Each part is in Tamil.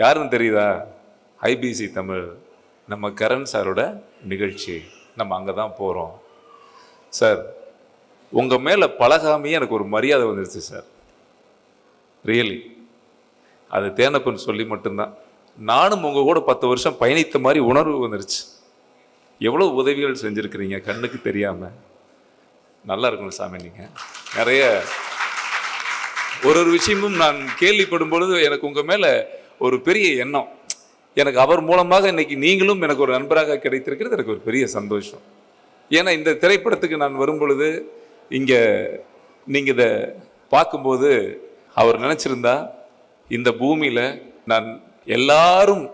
யாருன்னு தெரியுதா? I B C Tamil. நம்ம கரண் சாரோட நிகழ்ச்சி. நம்ம அங்கே தான் போகிறோம் சார் உங்கள் மேலே பழகாமையே எனக்கு ஒரு மரியாதை வந்துருச்சு சார். ரியலி அது தேனப்பன் சொல்லி மட்டும்தான். நானும் உங்கள் கூட பத்து வருஷம் பயணித்த மாதிரி உணர்வு வந்துருச்சு. எவ்வளோ உதவிகள் செஞ்சுருக்கிறீங்க கண்ணுக்கு தெரியாமல் நல்லா இருக்கணும் சாமி நீங்கள் நிறைய ஒரு ஒரு விஷயமும் நான் கேள்விப்படும் பொழுது எனக்கு உங்கள் மேலே ஒரு பெரிய எண்ணம். எனக்கு அவர் மூலமாக இன்னைக்கு நீங்களும் எனக்கு ஒரு நண்பராக கிடைத்திருக்கிறது எனக்கு ஒரு பெரிய சந்தோஷம். ஏன்னா இந்த திரைப்படத்துக்கு நான் வரும் பொழுது இங்கே நீங்கள் இதை பார்க்கும்போது அவர் நினச்சிருந்தா இந்த பூமியில் நான் எல்லாரும்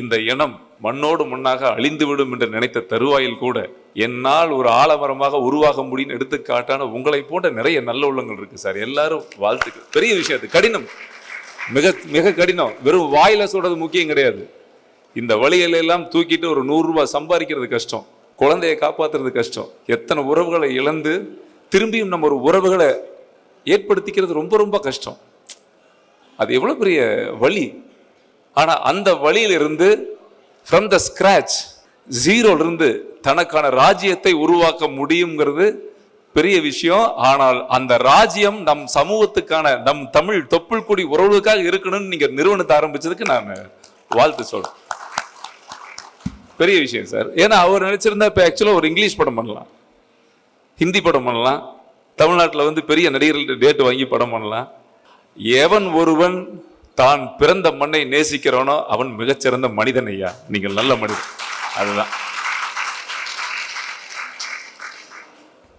இந்த இனம் மண்ணோடு மண்ணாக அழிந்துவிடும் என்று நினைத்த தருவாயில் கூட என்னால் ஒரு ஆலமரமாக உருவாக முடியும் எடுத்துக்காட்டான உங்களை போன்ற நிறைய நல்ல உள்ளங்கள் இருக்குது சார். எல்லாரும் வாழ்த்துக்கு பெரிய விஷயம் அது. கடினம். மிக மிக கடினம். வெறும் வாயில சொல்றது முக்கியம் கிடையாது. இந்த வழியில எல்லாம் தூக்கிட்டு ஒரு நூறுரூவா சம்பாதிக்கிறது கஷ்டம். குழந்தையை காப்பாத்துறது கஷ்டம். எத்தனை உறவுகளை இழந்து திரும்பியும் நம்ம ஒரு உறவுகளை ஏற்படுத்திக்கிறது ரொம்ப ரொம்ப கஷ்டம். அது எவ்வளோ பெரிய வழி? ஆனால் அந்த வழியிலிருந்து ஃப்ரம் த ஸ்க்ராச் ஜீரோலிருந்து தனக்கான ராஜ்யத்தை உருவாக்க முடியுங்கிறது பெரிய விஷயம். ஆனால் அந்த ராஜ்யம் நம் சமூகத்துக்கான நம் தமிழ் தொப்புள் கொடி உறவுகளுக்காக இருக்கணும்னு நீங்க நிறுவனத்தை ஆரம்பிச்சதுக்கு நான் வாழ்த்து சொல்றேன். பெரிய விஷயம் சார். ஏன்னா அவர் நினைச்சிருந்தா இப்போ ஆக்சுவலாக ஒரு இங்கிலீஷ் படம் பண்ணலாம். ஹிந்தி படம் பண்ணலாம். தமிழ்நாட்டில் வந்து பெரிய நடிகர்கள் டேட் வாங்கி படம் பண்ணலாம். எவன் ஒருவன் தான் பிறந்த மண்ணை நேசிக்கிறவனோ அவன் மிகச்சிறந்த மனிதன் ஐயா. நீங்கள் நல்ல மனிதன். அதுதான்.